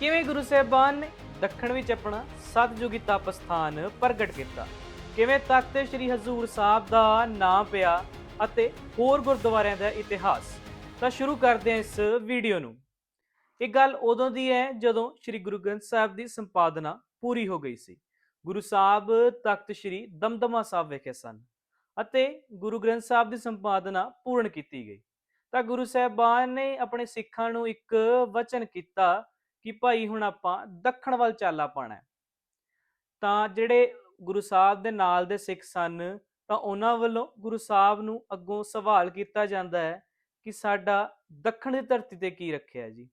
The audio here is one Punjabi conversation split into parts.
ਕਿਵੇਂ ਗੁਰੂ ਸਾਹਿਬਾਨ ਨੇ ਦੱਖਣ ਵਿੱਚ ਆਪਣਾ ਸਤਜੁਗੀ ਤਪ ਸਥਾਨ ਪ੍ਰਗਟ ਕੀਤਾ? ਕਿਵੇਂ ਤਖਤ ਸ੍ਰੀ ਹਜ਼ੂਰ ਸਾਹਿਬ ਦਾ ਨਾਮ ਪਿਆ ਅਤੇ ਹੋਰ ਗੁਰਦੁਆਰਿਆਂ ਦਾ ਇਤਿਹਾਸ? ਤਾਂ ਸ਼ੁਰੂ ਕਰਦੇ ਹਾਂ ਇਸ ਵੀਡੀਓ ਨੂੰ। ਇਹ ਗੱਲ ਉਦੋਂ ਦੀ ਹੈ ਜਦੋਂ ਸ੍ਰੀ ਗੁਰੂ ਗ੍ਰੰਥ ਸਾਹਿਬ ਦੀ ਸੰਪਾਦਨਾ ਪੂਰੀ ਹੋ ਗਈ ਸੀ। ਗੁਰੂ ਸਾਹਿਬ ਤਖਤ ਸ੍ਰੀ ਦਮਦਮਾ ਸਾਹਿਬ ਵਿਖੇ ਸਨ ਅਤੇ ਗੁਰੂ ਗ੍ਰੰਥ ਸਾਹਿਬ ਦੀ ਸੰਪਾਦਨਾ ਪੂਰਨ ਕੀਤੀ ਗਈ। ਤਾਂ ਗੁਰੂ ਸਾਹਿਬਾਨ ਨੇ ਆਪਣੇ ਸਿੱਖਾਂ ਨੂੰ ਇੱਕ ਵਚਨ ਕੀਤਾ ਕਿ ਭਾਈ ਹੁਣ ਆਪਾਂ ਦੱਖਣ ਵੱਲ ਚਾਲਾ ਪਾਣਾ ਤਾਂ ਜਿਹੜੇ ਗੁਰੂ ਸਾਹਿਬ ਦੇ ਨਾਲ ਦੇ ਸਿੱਖ ਸਨ, ਤਾਂ ਉਹਨਾਂ ਵੱਲੋਂ ਗੁਰੂ ਸਾਹਿਬ ਨੂੰ ਅੱਗੋਂ ਸਵਾਲ ਕੀਤਾ ਜਾਂਦਾ ਹੈ ਕਿ ਸਾਡਾ ਦੱਖਣ ਦੀ ਧਰਤੀ ਤੇ ਕੀ ਰੱਖਿਆ ਜੀ?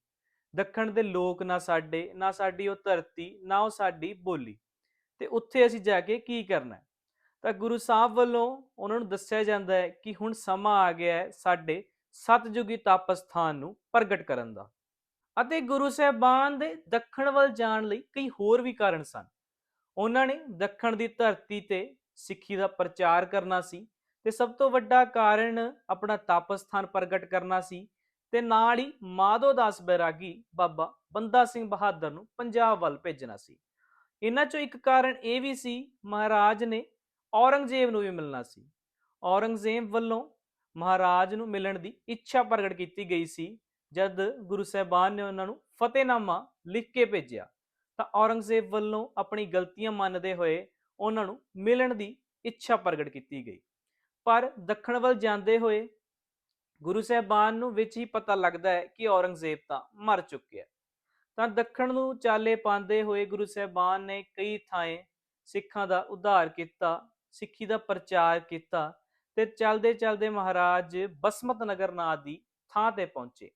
ਦੱਖਣ ਦੇ ਲੋਕ ਨਾ ਸਾਡੇ, ਨਾ ਸਾਡੀ ਉਹ ਧਰਤੀ, ਨਾ ਉਹ ਸਾਡੀ ਬੋਲੀ। ਤੇ ਉੱਥੇ ਅਸੀਂ ਜਾ ਕੇ ਕੀ ਕਰਨਾ ਤਾਂ ਗੁਰੂ ਸਾਹਿਬ ਵੱਲੋਂ ਉਹਨਾਂ ਨੂੰ ਦੱਸਿਆ ਜਾਂਦਾ ਹੈ ਕਿ ਹੁਣ ਸਮਾਂ ਆ ਗਿਆ ਹੈ ਸਾਡੇ ਸਤਜੁਗੀ ਤਪ ਸਥਾਨ ਨੂੰ ਪ੍ਰਗਟ ਕਰਨ ਦਾ। ਅਤੇ ਗੁਰੂ ਸਾਹਿਬਾਨ ਦੇ ਦੱਖਣ ਵੱਲ ਜਾਣ ਲਈ ਕਈ ਹੋਰ ਵੀ ਕਾਰਨ ਸਨ। ਉਹਨਾਂ ਨੇ ਦੱਖਣ ਦੀ ਧਰਤੀ ਤੇ ਸਿੱਖੀ ਦਾ ਪ੍ਰਚਾਰ ਕਰਨਾ ਸੀ ਤੇ ਸਭ ਤੋਂ ਵੱਡਾ ਕਾਰਨ ਆਪਣਾ ਤਪ ਸਥਾਨ ਪ੍ਰਗਟ ਕਰਨਾ ਸੀ ਤੇ ਨਾਲ ਹੀ ਮਾਧੋ ਦਾਸ ਬੈਰਾਗੀ ਬਾਬਾ ਬੰਦਾ ਸਿੰਘ ਬਹਾਦਰ ਨੂੰ ਪੰਜਾਬ ਵੱਲ ਭੇਜਣਾ ਸੀ। ਇਹਨਾਂ ਚੋਂ ਇੱਕ ਕਾਰਨ ਇਹ ਵੀ ਸੀ, ਮਹਾਰਾਜ ਨੇ ਔਰੰਗਜ਼ੇਬ ਨੂੰ ਵੀ ਮਿਲਣਾ ਸੀ। ਔਰੰਗਜ਼ੇਬ ਵੱਲੋਂ ਮਹਾਰਾਜ ਨੂੰ ਮਿਲਣ ਦੀ ਇੱਛਾ ਪ੍ਰਗਟ ਕੀਤੀ ਗਈ ਸੀ ਜਦ ਗੁਰੂ ਸਾਹਿਬਾਨ ਨੇ ਉਹਨਾਂ ਨੂੰ ਫਤਿਹਨਾਮਾ ਲਿਖ ਕੇ ਭੇਜਿਆ, ਤਾਂ ਔਰੰਗਜ਼ੇਬ ਵੱਲੋਂ ਆਪਣੀ ਗਲਤੀਆਂ ਮੰਨਦੇ ਹੋਏ ਉਹਨਾਂ ਨੂੰ ਮਿਲਣ ਦੀ ਇੱਛਾ ਪ੍ਰਗਟ ਕੀਤੀ ਗਈ। ਪਰ ਦੱਖਣ ਵੱਲ ਜਾਂਦੇ ਹੋਏ ਗੁਰੂ ਸਾਹਿਬਾਨ ਨੂੰ ਵਿੱਚ ਹੀ ਪਤਾ ਲੱਗਦਾ ਹੈ ਕਿ ਔਰੰਗਜ਼ੇਬ ਤਾਂ ਮਰ ਚੁੱਕਿਆ ਤਾਂ ਦੱਖਣ ਨੂੰ ਚਾਲੇ ਪਾਉਂਦੇ ਹੋਏ ਗੁਰੂ ਸਾਹਿਬਾਨ ਨੇ ਕਈ ਥਾਂ ਸਿੱਖਾਂ ਦਾ ਉਧਾਰ ਕੀਤਾ, ਸਿੱਖੀ ਦਾ ਪ੍ਰਚਾਰ ਕੀਤਾ ਤੇ ਚਲਦੇ ਚਲਦੇ ਮਹਾਰਾਜ ਬਸਮਤ ਨਗਰ ਨਾਂ ਦੀ ਥਾਂ ਤੇ ਪਹੁੰਚੇ।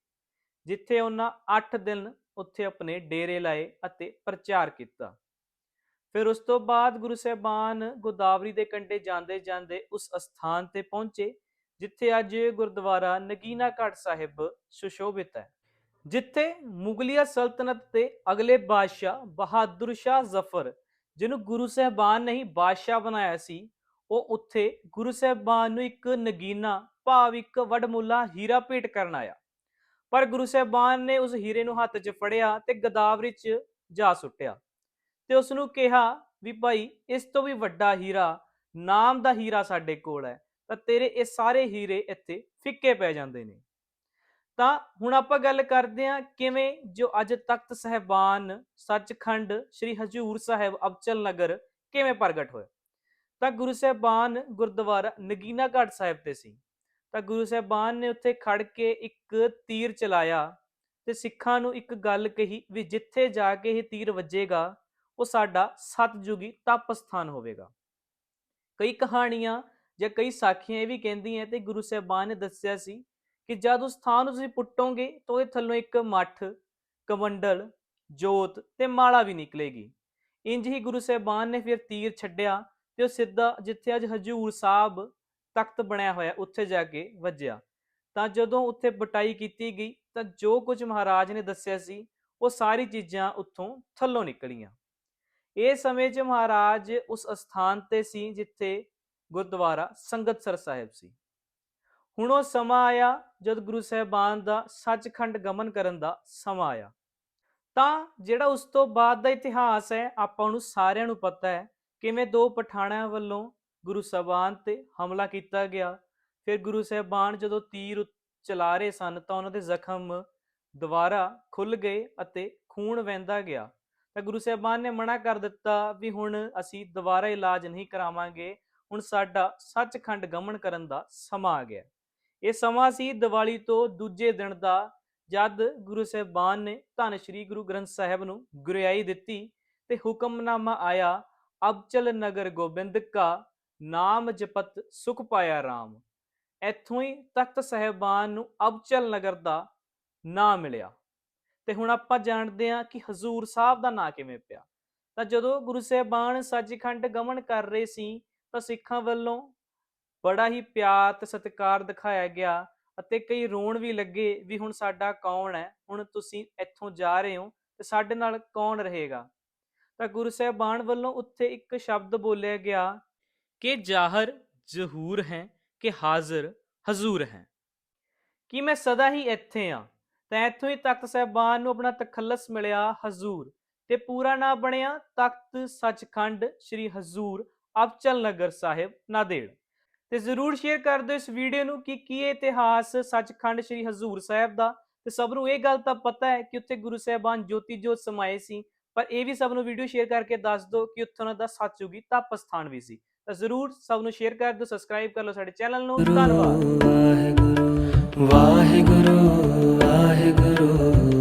ਜਿੱਥੇ ਉਹਨਾਂ 8 ਦਿਨ ਉੱਥੇ ਆਪਣੇ ਡੇਰੇ ਲਾਏ ਅਤੇ ਪ੍ਰਚਾਰ ਕੀਤਾ। ਫਿਰ ਉਸ ਤੋਂ ਬਾਅਦ ਗੁਰੂ ਸਾਹਿਬਾਨ ਗੋਦਾਵਰੀ ਦੇ ਕੰਢੇ ਜਾਂਦੇ ਜਾਂਦੇ ਉਸ ਅਸਥਾਨ ਤੇ ਪਹੁੰਚੇ, ਜਿੱਥੇ ਅੱਜ ਗੁਰਦੁਆਰਾ ਨਗੀਨਾ ਘਾਟ ਸਾਹਿਬ ਸੁਸ਼ੋਭਿਤ ਹੈ। ਜਿੱਥੇ ਮੁਗਲਿਆ ਸਲਤਨਤ ਤੇ ਅਗਲੇ ਬਾਦਸ਼ਾਹ ਬਹਾਦਰ ਸ਼ਾਹ ਜ਼ਫਰ, ਜਿਹਨੂੰ ਗੁਰੂ ਸਾਹਿਬਾਨ ਨੇ ਹੀ ਬਾਦਸ਼ਾਹ ਬਣਾਇਆ ਸੀ, ਉਹ ਉੱਥੇ ਗੁਰੂ ਸਾਹਿਬਾਨ ਨੂੰ ਇੱਕ ਨਗੀਨਾ, ਭਾਵ ਇੱਕ ਵਡਮੁੱਲਾ ਹੀਰਾ ਭੇਟ ਕਰਨ ਆਇਆ। ਪਰ ਗੁਰੂ ਸਾਹਿਬਾਨ ਨੇ ਉਸ ਹੀਰੇ ਨੂੰ ਹੱਥ 'ਚ ਫੜਿਆ ਤੇ ਗਦਾਵਰੀ 'ਚ ਜਾ ਸੁੱਟਿਆ ਤੇ ਉਸ ਨੂੰ ਕਿਹਾ ਵੀ ਭਾਈ, ਇਸ ਤੋਂ ਵੀ ਵੱਡਾ ਹੀਰਾ ਨਾਮ ਦਾ ਹੀਰਾ ਸਾਡੇ ਕੋਲ ਹੈ, ਤਾਂ ਤੇਰੇ ਇਹ ਸਾਰੇ ਹੀਰੇ ਇੱਥੇ ਫਿੱਕੇ ਪੈ ਜਾਂਦੇ ਨੇ। ਤਾਂ ਹੁਣ ਆਪਾਂ ਗੱਲ ਕਰਦੇ ਹਾਂ ਕਿਵੇਂ ਜੋ ਅੱਜ ਤਖਤ ਸਹਿਬਾਨ ਸੱਚਖੰਡ ਸ੍ਰੀ ਹਜੂਰ ਸਾਹਿਬ ਅਬਚਲ ਨਗਰ ਕਿਵੇਂ ਪ੍ਰਗਟ ਹੋਇਆ। ਤਾਂ ਗੁਰੂ ਸਾਹਿਬਾਨ ਗੁਰਦੁਆਰਾ ਨਗੀਨਾ ਘਾਟ ਸਾਹਿਬ ਤੇ ਸੀ। ਤਾਂ ਗੁਰੂ ਸਾਹਿਬਾਨ ਨੇ ਉੱਥੇ ਖੜ ਕੇ ਇੱਕ ਤੀਰ ਚਲਾਇਆ ਤੇ ਸਿੱਖਾਂ ਨੂੰ ਇੱਕ ਗੱਲ ਕਹੀ ਵੀ ਜਿੱਥੇ ਜਾ ਕੇ ਇਹ ਤੀਰ ਵੱਜੇਗਾ, ਉਹ ਸਾਡਾ ਸਤਜੁਗੀ ਤਪ ਸਥਾਨ ਹੋਵੇਗਾ। ਕਈ ਕਹਾਣੀਆਂ ਜਾਂ ਕਈ ਸਾਖੀਆਂ ਇਹ ਵੀ ਕਹਿੰਦੀਆਂ ਤੇ ਗੁਰੂ ਸਾਹਿਬਾਨ ਨੇ ਦੱਸਿਆ ਸੀ ਕਿ ਜਦ ਉਸ ਥਾਂ ਨੂੰ ਤੁਸੀਂ ਪੁੱਟੋਗੇ ਤਾਂ ਉਹਦੇ ਥੱਲੋਂ ਇੱਕ ਮੱਠ, ਕਮੰਡਲ, ਜੋਤ ਤੇ ਮਾਲਾ ਵੀ ਨਿਕਲੇਗੀ। ਇੰਜ ਹੀ ਗੁਰੂ ਸਾਹਿਬਾਨ ਨੇ ਫਿਰ ਤੀਰ ਛੱਡਿਆ ਤੇ ਉਹ ਸਿੱਧਾ ਜਿੱਥੇ ਅੱਜ ਹਜੂਰ ਸਾਹਿਬ ਤਖਤ ਬਣਿਆ ਹੋਇਆ, ਉੱਥੇ ਜਾ ਕੇ ਵੱਜਿਆ। ਤਾਂ ਜਦੋਂ ਉੱਥੇ ਬਟਾਈ ਕੀਤੀ ਗਈ, ਤਾਂ ਜੋ ਕੁਝ ਮਹਾਰਾਜ ਨੇ ਦੱਸਿਆ ਸੀ, ਉਹ ਸਾਰੀ ਚੀਜ਼ਾਂ ਉੱਥੋਂ ਥੱਲੋਂ ਨਿਕਲੀਆਂ। ਇਹ ਸਮੇਂ 'ਚ ਮਹਾਰਾਜ ਉਸ ਅਸਥਾਨ ਤੇ ਸੀ, ਜਿੱਥੇ ਗੁਰਦੁਆਰਾ ਸੰਗਤਸਰ ਸਾਹਿਬ ਸੀ। ਹੁਣ ਉਹ ਸਮਾਂ ਆਇਆ, ਜਦ ਗੁਰੂ ਸਾਹਿਬਾਨ ਦਾ ਸੱਚਖੰਡ ਗਮਨ ਕਰਨ ਦਾ ਸਮਾਂ ਆਇਆ। ਤਾਂ ਜਿਹੜਾ ਉਸ ਤੋਂ ਬਾਅਦ ਦਾ ਇਤਿਹਾਸ ਹੈ, ਆਪਾਂ ਨੂੰ ਸਾਰਿਆਂ ਨੂੰ ਪਤਾ ਹੈ, ਕਿਵੇਂ ਦੋ ਪਠਾਣਾਂ ਵੱਲੋਂ ਗੁਰੂ ਸਾਹਿਬਾਨ ਤੇ ਹਮਲਾ ਕੀਤਾ ਗਿਆ। ਫਿਰ ਗੁਰੂ ਸਾਹਿਬਾਨ ਜਦੋਂ ਤੀਰ ਚਲਾ ਰਹੇ ਸਨ ਤਾਂ ਉਹਨਾਂ ਦੇ ਜ਼ਖਮ ਦੁਬਾਰਾ ਖੁੱਲ ਗਏ ਅਤੇ ਖੂਨ ਵਹਿੰਦਾ ਗਿਆ। ਤਾਂ ਗੁਰੂ ਸਾਹਿਬਾਨ ਨੇ ਮਨਾ ਕਰ ਦਿੱਤਾ ਵੀ ਹੁਣ ਅਸੀਂ ਦੁਬਾਰਾ ਇਲਾਜ ਨਹੀਂ ਕਰਾਵਾਂਗੇ, ਹੁਣ ਸਾਡਾ ਸੱਚਖੰਡ ਗਮਨ ਕਰਨ ਦਾ ਸਮਾਂ ਆ ਗਿਆ। ਇਹ ਸਮਾਂ ਸੀ ਦੀਵਾਲੀ ਤੋਂ ਦੂਜੇ ਦਿਨ ਦਾ, ਜਦ ਗੁਰੂ ਸਾਹਿਬਾਨ ਨੇ ਧੰਨ ਸ਼੍ਰੀ ਗੁਰੂ ਗ੍ਰੰਥ ਸਾਹਿਬ ਨੂੰ ਗੁਰਿਆਈ ਦਿੱਤੀ ਤੇ ਹੁਕਮਨਾਮਾ ਆਇਆ, ਅਬਚਲ ਨਗਰ ਗੋਬਿੰਦ ਕਾ ਨਾਮ ਜਪਤ ਸੁਖ ਪਾਇਆ RAM ਇੱਥੋਂ ਹੀ ਤਖਤ ਸਹਿਬਾਨ ਨੂੰ ਅਬਚਲ ਨਗਰ ਦਾ ਨਾਮ ਮਿਲਿਆ। ਤੇ ਹੁਣ ਆਪਾਂ ਜਾਣਦੇ ਹਾਂ ਕਿ ਹਜ਼ੂਰ ਸਾਹਿਬ ਦਾ ਨਾਂ ਕਿਵੇਂ ਪਿਆ। ਤਾਂ ਜਦੋਂ ਗੁਰੂ ਸਾਹਿਬਾਨ ਸੱਚਖੰਡ ਗਮਨ ਕਰ ਰਹੇ ਸੀ, ਤਾਂ ਸਿੱਖਾਂ ਵੱਲੋਂ ਬੜਾ ਹੀ ਪਿਆਰ ਤੇ ਸਤਿਕਾਰ ਦਿਖਾਇਆ ਗਿਆ ਅਤੇ ਕਈ ਰੋਣ ਵੀ ਲੱਗੇ ਵੀ ਹੁਣ ਸਾਡਾ ਕੌਣ ਹੈ, ਹੁਣ ਤੁਸੀਂ ਇੱਥੋਂ ਜਾ ਰਹੇ ਹੋ ਤੇ ਸਾਡੇ ਨਾਲ ਕੌਣ ਰਹੇਗਾ। ਤਾਂ ਗੁਰੂ ਸਾਹਿਬਾਨ ਵੱਲੋਂ ਉੱਥੇ ਇੱਕ ਸ਼ਬਦ ਬੋਲਿਆ ਗਿਆ ਕਿ ਜ਼ਾਹਰ ਜ਼ਹੂਰ ਹੈ ਕਿ ਹਾਜ਼ਰ ਹਜ਼ੂਰ ਹੈ। ਕਿ ਮੈਂ ਸਦਾ ਹੀ ਇੱਥੇ ਆ ਤਾਂ ਇੱਥੋਂ ਹੀ ਤਖਤ ਸਾਹਿਬਾਨ ਨੂੰ ਆਪਣਾ ਤਖੱਲਸ ਮਿਲਿਆ ਹਜ਼ੂਰ ਤੇ ਪੂਰਾ ਨਾਮ ਬਣਿਆ ਤਖਤ ਸੱਚਖੰਡ ਸ੍ਰੀ ਹਜ਼ੂਰ ਅਬਚਲ ਨਗਰ ਸਾਹਿਬ, ਨਾਦੇੜ। ਤੇ ਜ਼ਰੂਰ ਸ਼ੇਅਰ ਕਰ ਦਿਓ ਇਸ ਵੀਡੀਓ ਨੂੰ ਕਿ ਕੀ ਇਹ ਇਤਿਹਾਸ ਸੱਚਖੰਡ ਸ੍ਰੀ ਹਜ਼ੂਰ ਸਾਹਿਬ ਦਾ। ਤੇ ਸਭ ਨੂੰ ਇਹ ਗੱਲ ਤਾਂ ਪਤਾ ਹੈ ਕਿ ਉੱਥੇ ਗੁਰੂ ਸਾਹਿਬਾਨ ਜੋਤੀ ਜੋਤ ਸਮਾਏ ਸੀ ਪਰ ਇਹ ਵੀ ਸਭ ਨੂੰ ਵੀਡੀਓ ਸ਼ੇਅਰ ਕਰਕੇ ਦੱਸ ਦਿਓ ਕਿ ਉੱਥੇ ਦਾ ਸੱਚਯੁਗੀ ਤਪ ਸਥਾਨ ਵੀ ਸੀ। ਤਾਂ ਜ਼ਰੂਰ ਸਭ ਨੂੰ ਸ਼ੇਅਰ ਕਰ ਦਿਓ ਸਬਸਕ੍ਰਾਈਬ ਕਰ ਲਓ ਸਾਡੇ ਚੈਨਲ ਨੂੰ। ਧੰਨਵਾਦ। ਵਾਹਿਗੁਰੂ ਵਾਹਿਗੁਰੂ ਵਾਹਿਗੁਰੂ।